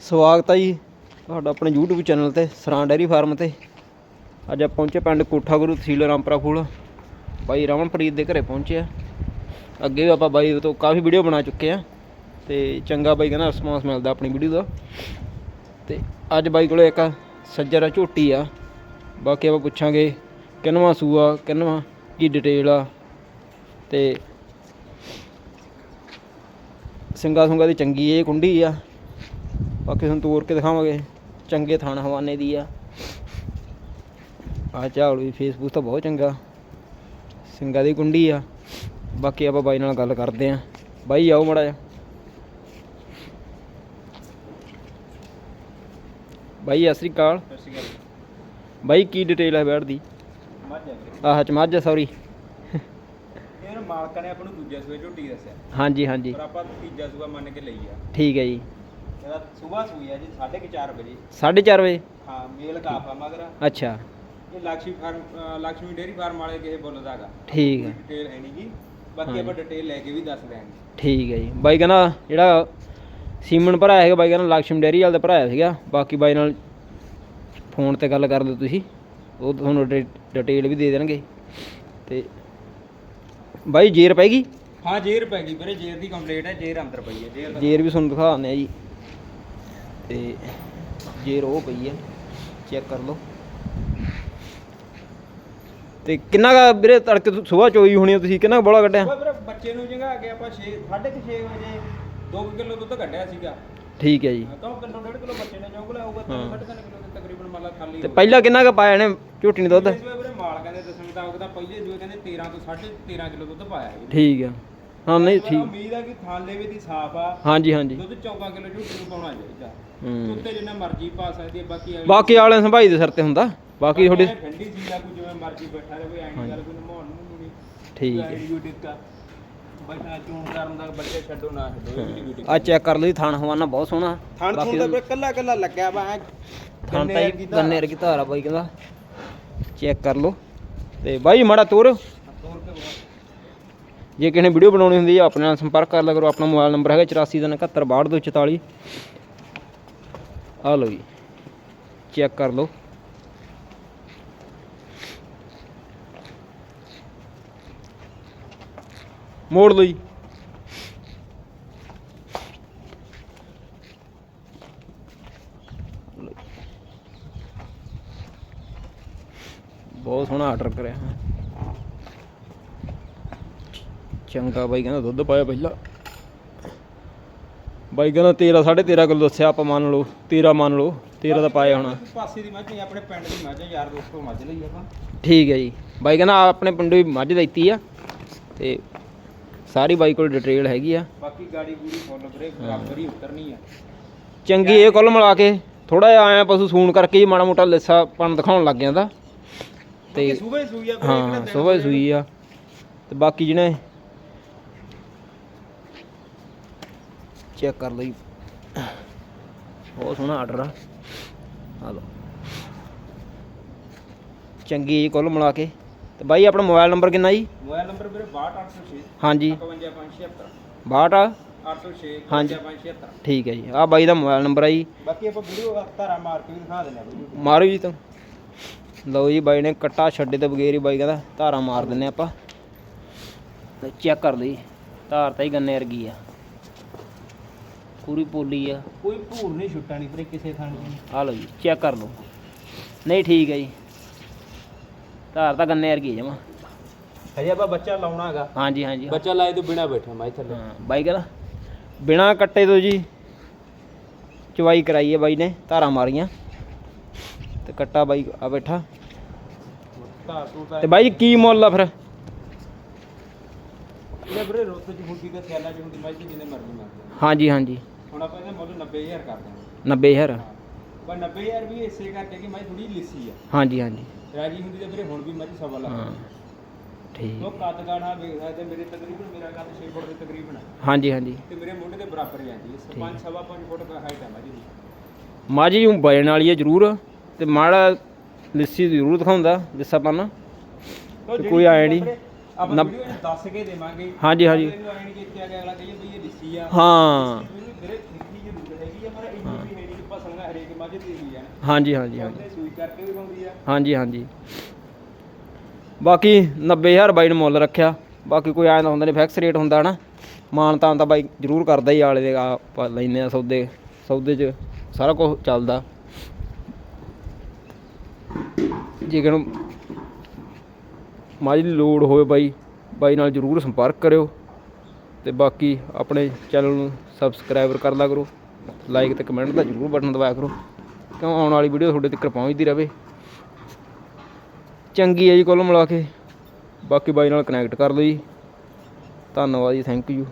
ਸਵਾਗਤ ਹੈ ਜੀ ਤੁਹਾਡਾ ਆਪਣੇ YouTube ਚੈਨਲ ਤੇ, ਸਰਾਂ ਡੈਰੀ ਫਾਰਮ ਤੇ। ਅੱਜ ਆਪਾਂ ਪਹੁੰਚੇ ਪਿੰਡ ਕੋਠਾ ਗੁਰੂ ਤਹਿਸੀਲ ਰਾਮਪਰਾ ਫੂਲ ਬਾਈ ਰਮਨਪ੍ਰੀਤ ਦੇ ਘਰੇ ਪਹੁੰਚੇ ਆ। ਅੱਗੇ ਵੀ ਆਪਾਂ ਬਾਈ ਤੋਂ ਕਾਫੀ ਵੀਡੀਓ ਬਣਾ ਚੁੱਕੇ ਆ। ਤੇ ਚੰਗਾ ਬਾਈ ਕਹਿੰਦਾ ਰਿਸਪਾਂਸ ਮਿਲਦਾ ਆਪਣੀ ਵੀਡੀਓ ਦਾ। ਤੇ ਅੱਜ ਬਾਈ ਕੋਲੇ ਇੱਕ ਸੱਜਰਾ ਝੋਟੀ ਆ। ਬਾਕੀ ਆਪਾਂ ਪੁੱਛਾਂਗੇ ਕਿੰਨਵਾਂ ਸੂਆ, ਕਿੰਨਵਾਂ, ਕੀ ਡਿਟੇਲ ਆ। ਤੇ ਸਿੰਗਾ ਸੁੰਗਾ ਦੀ ਚੰਗੀ ਇਹ ਕੁੰਡੀ ਆ। ਬਾਕੀ ਤੁਹਾਨੂੰ ਤੋੜ ਕੇ ਦਿਖਾਵਾਂਗੇ। ਚੰਗੇ ਥਾਣ ਹਵਾਨੇ ਦੀ ਆ। ਆ ਝਾਲ ਵੀ ਫੇਸਬੁੱਕ ਤਾਂ ਬਹੁਤ ਚੰਗਾ। ਸਿੰਗਾ ਦੀ ਕੁੰਡੀ ਆ। ਬਾਕੀ ਆਪਾਂ ਬਾਈ ਨਾਲ ਗੱਲ ਕਰਦੇ ਆ। ਬਾਈ ਆਓ ਮੜਾ ਜਾ ਬਾਈ ਸਤਿ ਸ੍ਰੀ ਅਕਾਲ। ਬਾਈ ਕੀ ਡਿਟੇਲ ਹੈ ਬੈੜ ਦੀ? ਆਹ ਚ ਮੱਝ ਸੌਰੀ ਇਹ ਮਾਲਕਾਂ ਨੇ ਆਪਾਂ ਨੂੰ ਦੂਜਾ ਸੂਏ ਝੋਟੀ ਦੱਸਿਆ। ਹਾਂਜੀ ਹਾਂਜੀ। ਪਰ ਆਪਾਂ ਤੀਜਾ ਸੂਆ ਮੰਨ ਕੇ ਲਈ ਆ। ਠੀਕ ਹੈ ਜੀ। ਇਹਦਾ ਸਵੇਰ ਵਜੇ। ਅੱਛਾ। ਇਹ Lakshmi farm Lakshmi dairy farm ਵਾਲੇ ਕਿਸੇ ਬੋਲਦਾ ਹੈਗਾ ਠੀਕ ਹੈ ਡਿਟੇਲ ਹੈ ਨਹੀਂ ਜੀ ਬਾਕੀ ਆਪਾਂ ਡਿਟੇਲ ਲੈ ਕੇ ਵੀ ਦੱਸ ਦਿਆਂਗੇ। ਠੀਕ ਹੈ ਜੀ। ਬਾਈ ਕਹਿੰਦਾ ਜਿਹੜਾ ਸੀਮਨ ਭਰਾਇਆ ਹੈਗਾ ਬਾਈ ਕਹਿੰਦਾ ਲక్ష్ਮੀ ਡੇਰੀ ਵਾਲੇ ਦਾ ਭਰਾਇਆ ਸੀਗਾ। ਬਾਕੀ ਬਾਈ ਨਾਲ ਫੋਨ ਤੇ ਗੱਲ ਕਰ ਲਓ ਤੁਸੀਂ। ਉਹ ਤੁਹਾਨੂੰ ਡਿਟੇਲ ਵੀ ਦੇ ਦੇਣਗੇ। ਤੇ ਬਾਈ ਜੇਰ ਪੈਗੀ ਹਾਂ ਜੇਰ ਪੈ ਵੀਰੇ। ਜੇਰ ਦੀ ਕੰਪਲੀਟ ਹੈ ਜੇਰ ਅੰਦਰ ਪਈ ਹੈ ਜੇਰ ਵੀ ਤੁਹਾਨੂੰ ਦਿਖਾਉਂਦੇ ਆ ਜੀ। ਤੇ ਜੇਰ ਉਹ ਪਈ ਹੈ ਚੈੱਕ ਕਰ ਲਓ। ਤੇ ਕਿੰਨਾ ਕਾ ਵੀਰੇ ਤੜਕੇ ਸਵੇਰ ਚੋਈ ਹੋਣੀ ਆ ਤੁਸੀਂ? ਕਿੰਨਾ ਬੋਲਾ ਕੱਢਿਆ? ਵੀਰੇ ਬੱਚੇ ਨੂੰ ਜਗਾ ਕੇ ਆਪਾਂ 6 6:30 ਵਜੇ 2 ਕਿਲੋ ਦੁੱਧ ਕੱਢਿਆ ਸੀਗਾ। ਠੀਕ ਹੈ ਜੀ। ਤਾਂ ਕਿਲੋ ਡੇਢ ਕਿਲੋ ਬੱਚੇ ਨੇ ਚੌਂਕਲਾ ਹੋਊਗਾ ਹਾਂ। 3.5 ਕਿਲੋ ਦੇ ਤਕਰੀਬਨ ਮੰਨ ਲਾ ਖਾਲੀ ਤੇ ਪਹਿਲਾਂ ਕਿੰਨਾ ਕੁ ਪਾਇਆ ਇਹਨੇ ਝੋਟੀ ਨੇ ਦੁੱਧ? ਵੀਰੇ ਮਾਲ ਕਹਿੰਦੇ ਦੱਸਣ ਮੁਤਾਬਕ ਤਾਂ ਪਹਿਲੇ ਜੂਏ ਕਹਿੰਦੇ 13 ਤੋਂ 13.5 ਕਿਲੋ ਦੁੱਧ ਪਾਇਆ ਹੈ ਠੀਕ ਆ ਹਾਂ ਨਹੀਂ ਠੀਕ। ਉਮੀਦ ਆ ਕਿ ਥਾਲੇ ਵੀ ਦੀ ਸਾਫ਼ ਆ। ਹਾਂਜੀ ਹਾਂਜੀ। ਦੁੱਧ 14 ਕਿਲੋ ਝੂਠੀ ਨੂੰ ਪਾਉਣਾ ਚਾਹੀਦਾ। ਹੂੰ। ਉੱਤੇ ਜਿੰਨਾ ਮਰਜ਼ੀ ਪਾ ਸਕਦੀ ਹੈ ਬਾਕੀ ਅਗਲੀ- ਬਾਕੀ ਵਾਲੇ ਸੰਭਾਈ ਦੇ ਸਿਰ ਤੇ ਹੁੰਦਾ। ਬਾਕੀ ਤੁਹਾਡੇ ਠੰਡੀ ਸੀ ਆ ਕੋਈ ਜਿਵੇਂ ਮਰਜ਼ੀ ਬੈਠਾ ਰਹੇ ਐਂ ਗੱਲ ਕੋਈ ਨਮਾਉਣ ਨੂੰ ਨਹੀਂ। ਠੀਕ ਹੈ। ਵੀਡੀਓ ਟਿੱਕਾ ਬੈਠਾ ਚੂਣ ਕਰਨ ਦਾ ਬੱਚੇ ਛੱਡੋ ਨਾ ਛੱਡੋ ਇਹ ਵੀਡੀਓ ਟਿੱਕਾ ਆ ਚੈੱਕ ਕਰ ਲਈ ਥਣ ਹਵਾਨਾ ਬਹੁਤ ਸੋਹਣਾ। ਥਣ ਬਾਕੀ ਥਣ ਦਾ ਕੱਲਾ ਕੱਲਾ ਲੱਗਿਆ ਵਾ ਐਂ ਥਣ ਗੰਨੇ ਤਾਂ ਵਰਗੀ ਹੀ ਧਾਰ। ਬਾਈ ਕਹਿੰਦਾ। ਚੈੱਕ ਕਰ ਲਓ। ਤੇ ਬਾਈ ਮਾੜਾ ਤੋਰ। ਤੋੜ ਕੇ ਵਿਖਾ। ਜੇ ਕਿਸੇ ਨੇ ਵੀਡੀਓ ਬਣਾਉਣੀ ਹੁੰਦੀ ਹੈ ਆਪਣੇ ਨਾਲ ਸੰਪਰਕ ਕਰ ਲਿਆ ਕਰੋ। ਆਪਣਾ ਮੋਬਾਈਲ ਨੰਬਰ ਹੈਗਾ 8431722244 ਆ ਲਓ ਜੀ, ਚੈੱਕ ਕਰ ਲਓ। ਮੋੜ ਲਓ ਜੀ। ਬਹੁਤ ਸੋਹਣਾ ਆਰਡਰ ਕਰਿਆ। ਚੰਗਾ ਬਾਈ ਕਹਿੰਦਾ ਦੁੱਧ ਪਾਇਆ ਪਹਿਲਾਂ। ਬਾਈ ਕਹਿੰਦਾ 13 13.5 ਕਿਲੋ ਦੱਸਿਆ ਆਪਾਂ ਮੰਨ ਲਓ 13 ਮੰਨ ਲਓ 13 ਦਾ ਪਾਇਆ ਹੋਣਾ। ਪਾਸੇ ਦੀ ਮੱਝ ਨਹੀਂ ਆਪਣੇ ਪਿੰਡ ਦੀ ਮੱਝ ਆ, ਯਾਰ ਦੋਸਤੋ ਮੱਝ ਲਈ ਆਪਾਂ। ਠੀਕ ਹੈ ਜੀ। ਬਾਈ ਕਹਿੰਦਾ ਆਪਣੇ ਪਿੰਡੋਂ ਹੀ ਮੱਝ ਦਿੱਤੀ ਆ ਤੇ ਸਾਰੀ ਬਾਈ ਕੋਲ ਡਿਟੇਲ ਹੈਗੀ ਆ। ਬਾਕੀ ਗਾੜੀ ਗੂੜੀ ਫੁੱਲ ਵੀਰੇ ਬਰਾਬਰ ਹੀ ਉਤਰਨੀ ਆ। ਚੰਗੀ ਇਹ ਕੁੱਲ ਮਿਲਾ ਕੇ ਥੋੜਾ ਜਿਹਾ ਆਇਆ ਪਸ਼ੂ ਸੂਣ ਕਰਕੇ ਹੀ ਮਾੜਾ ਮੋਟਾ ਲਿੱਸਾ ਪਣ ਦਿਖਾਉਣ ਲੱਗ ਜਾਂਦਾ। ਤੇ ਸੂਬੇ ਸੂਈ ਆ ਹਾਂ ਸੁਬਹ ਸੂਈ ਆ। ਤੇ ਬਾਕੀ ਜਿਹਨੇ ਚੈੱਕ ਕਰ ਲਈ। ਬਹੁਤ ਸੋਹਣਾ ਆਰਡਰ ਆ। ਆ ਲਓ। ਚੰਗੀ ਜੀ ਕੁੱਲ ਮਿਲਾ ਕੇ। ਤੇ ਬਾਈ ਆਪਣਾ ਮੋਬਾਈਲ ਨੰਬਰ ਕਿੰਨਾ ਜੀ? ਮੋਬਾਈਲ ਨੰਬਰ ਵੀਰੇ 62806 ਹਾਂਜੀ। 51576 62 806 ਹਾਂਜੀ। 51576 ਠੀਕ ਹੈ ਜੀ। ਆ ਬਾਈ ਦਾ ਮੋਬਾਈਲ ਨੰਬਰ ਆ ਜੀ। ਬਾਕੀ ਆਪਾਂ ਵੀਡੀਓ ਧਾਰਾ ਮਾਰ ਕੇ ਵੀ ਦਿਖਾ ਦਿੰਦੇ ਆ ਮਾਰੋ ਜੀ ਤਾਂ। ਲਓ ਜੀ ਬਾਈ ਨੇ ਕੱਟਾ ਛੱਡੇ ਤੇ ਬਗੈਰ ਹੀ ਬਾਈ ਕਹਿੰਦਾ ਧਾਰਾ ਮਾਰ ਦਿੰਨੇ ਆਪਾਂ। ਤੇ ਚੈੱਕ ਕਰ ਲਈ। ਧਾਰ ਤਾਂ ਹੀ ਗੰਨੇ ਵਰਗੀ ਆ। ਪੂਰੀ ਪੋਲੀ ਆ। ਕੋਈ ਭੂਰ ਨਹੀਂ ਛੁੱਟਾ ਨਹੀਂ ਕਿਸੇ ਥਾਂ ਦੀ ਆ ਲਓ ਜੀ ਚੈੱਕ ਕਰ ਲਓ। ਨਹੀਂ ਠੀਕ ਹੈ ਜੀ। ਧਾਰ ਤਾਂ ਗੰਨੇ ਵਰਗੀ ਜਮਾ। ਹਜੇ ਆਪਾਂ ਬੱਚਾ ਲਾਉਣਾ ਹੈਗਾ। ਹਾਂਜੀ ਹਾਂਜੀ। ਬੱਚਾ ਲਾਏ ਤੋਂ ਬਿਨਾ ਬੈਠਾ ਮੈਂ ਥੱਲੇ। ਹਾਂ ਬਾਈ ਕਹਿੰਦਾ ਬਿਨਾ ਕੱਟੇ ਤੋਂ ਜੀ ਚਵਾਈ ਕਰਾਈ ਹੈ ਬਾਈ ਨੇ ਧਾਰਾਂ ਮਾਰੀਆਂ। ਤੇ ਕੱਟਾ ਬਾਈ ਆ ਬੈਠਾ। ਧਾਰ ਤੂੰ ਤਾਂ ਤੇ ਬਾਈ ਜੀ ਕੀ ਮੁੱਲ ਆ ਫਿਰ? ਇਹ ਵੀਰੇ ਰੁੱਤ ਚ ਹੁੰਦੀ ਤੇ ਸਿਆਲਾਂ ਚ ਹੁੰਦੀ ਤੇ ਜਿੰਨੇ ਮਰਜ਼ੀ ਮਾਰਦੇ ਹਾਂਜੀ ਹਾਂਜੀ। ਹੁਣ ਆਪਾਂ ਇਹਦਾ ਮੁੱਲ 90000 ਕਰ ਦਾਂਗੇ 90000 ਪਰ 90000 ਵੀ ਇਸੇ ਕਰਕੇ ਕਿ ਮੱਝ ਥੋੜੀ ਲਿੱਸੀ ਆ। ਹਾਂਜੀ ਹਾਂਜੀ। ਰਾਜੀ ਹੁੰਦੀ ਤੇ ਵੀਰੇ ਹੁਣ ਵੀ ਮੱਝ ਸਵਾ ਲੱਖ। ਹਾਂ ਠੀਕ। ਉਹ ਕੱਦ ਗਾਣਾ ਵੇਖਦਾ ਤੇ ਮੇਰੇ ਤਕਰੀਬਨ ਮੇਰਾ ਕੱਦ 6 ਫੁੱਟ ਦੇ ਤਕਰੀਬਨ ਆ। ਹਾਂਜੀ ਹਾਂਜੀ। ਤੇ ਮੇਰੇ ਮੋਢੇ ਦੇ ਬਰਾਬਰ ਹੀ ਆਂਦੀ ਹੈ 5 ਸਵਾ 5 ਫੁੱਟ ਦਾ ਹਾਈਟ ਆ ਮੱਝ ਦੀ ਮਾਝੀ ਨੂੰ ਵਜਣ ਵਾਲੀ ਹੈ ਜ਼ਰੂਰ। ਤੇ ਮਾੜਾ ਲਿੱਸੀ ਜ਼ਰੂਰ ਦਿਖਾਉਂਦਾ ਲਿੱਸਾਪਨ ਕੋਈ ਆਇਆ ਨਹੀਂ। ਆਪਾਂ ਵੀਡੀਓ ਦੱਸ ਕੇ ਦੇਵਾਂਗੇ। ਹਾਂਜੀ, ਹਾਂਜੀ। ਹਾਂ। ਮੈਨੂੰ ਵੀਰੇ ਲਿੱਸੀ ਜ਼ਰੂਰ ਹੈਗੀ ਆ ਪਰ ਇੰਨੀ ਵੀ ਹੈ ਨਹੀਂ ਹਰੇਕ ਮੱਝ ਦੀ ਹੀ ਆ। ਹਾਂਜੀ ਹਾਂਜੀ ਹਾਂਜੀ। ਉਹਦੇ ਸੂਈ ਕਰਕੇ ਵੀ ਪਾਉਂਦੀ ਆ। ਹਾਂਜੀ ਹਾਂਜੀ। ਬਾਕੀ 90000 ਬਾਈ ਨੇ ਮੁੱਲ ਰੱਖਿਆ। ਬਾਕੀ ਕੋਈ ਐਂ ਤਾਂ ਹੁੰਦਾ ਨਹੀਂ ਫਿਕਸ ਰੇਟ ਹੁੰਦਾ ਨਾ ਮਾਨ ਤਾਂ ਤਾਂ ਬਾਈ ਜ਼ਰੂਰ ਕਰਦਾ ਹੀ ਆਲੇ ਦੇ ਆਪਾਂ ਲੈਨੇ ਆ ਸੌਦੇ ਸੌਦੇ 'ਚ ਸਾਰਾ ਕੁਝ ਚੱਲਦਾ। ਜੇ ਕਿਹਨੂੰ ਮਾਝ ਦੀ ਲੋੜ ਹੋਵੇ ਬਾਈ ਬਾਈ ਨਾਲ ਜ਼ਰੂਰ ਸੰਪਰਕ ਕਰਿਓ। ਤੇ ਬਾਕੀ ਆਪਣੇ ਚੈਨਲ ਨੂੰ ਸਬਸਕ੍ਰਾਈਬਰ ਕਰ ਲਿਆ ਕਰੋ। ਲਾਈਕ ਤੇ ਕਮੈਂਟ ਦਾ ਜ਼ਰੂਰ ਬਟਨ ਦਬਾਇਆ ਕਰੋ ਕਿਉਂ ਆਉਣ ਵਾਲੀ ਵੀਡੀਓ ਤੁਹਾਡੇ ਤੱਕ ਪਹੁੰਚਦੀ ਰਹੇ। ਚੰਗੀ ਹੈ ਜੀ ਕੋਲ ਮਿਲਾ ਕੇ। ਬਾਕੀ ਬਾਈ ਨਾਲ ਕਨੈਕਟ ਕਰ ਲਓ ਜੀ। ਧੰਨਵਾਦ ਜੀ ਥੈਂਕ ਯੂ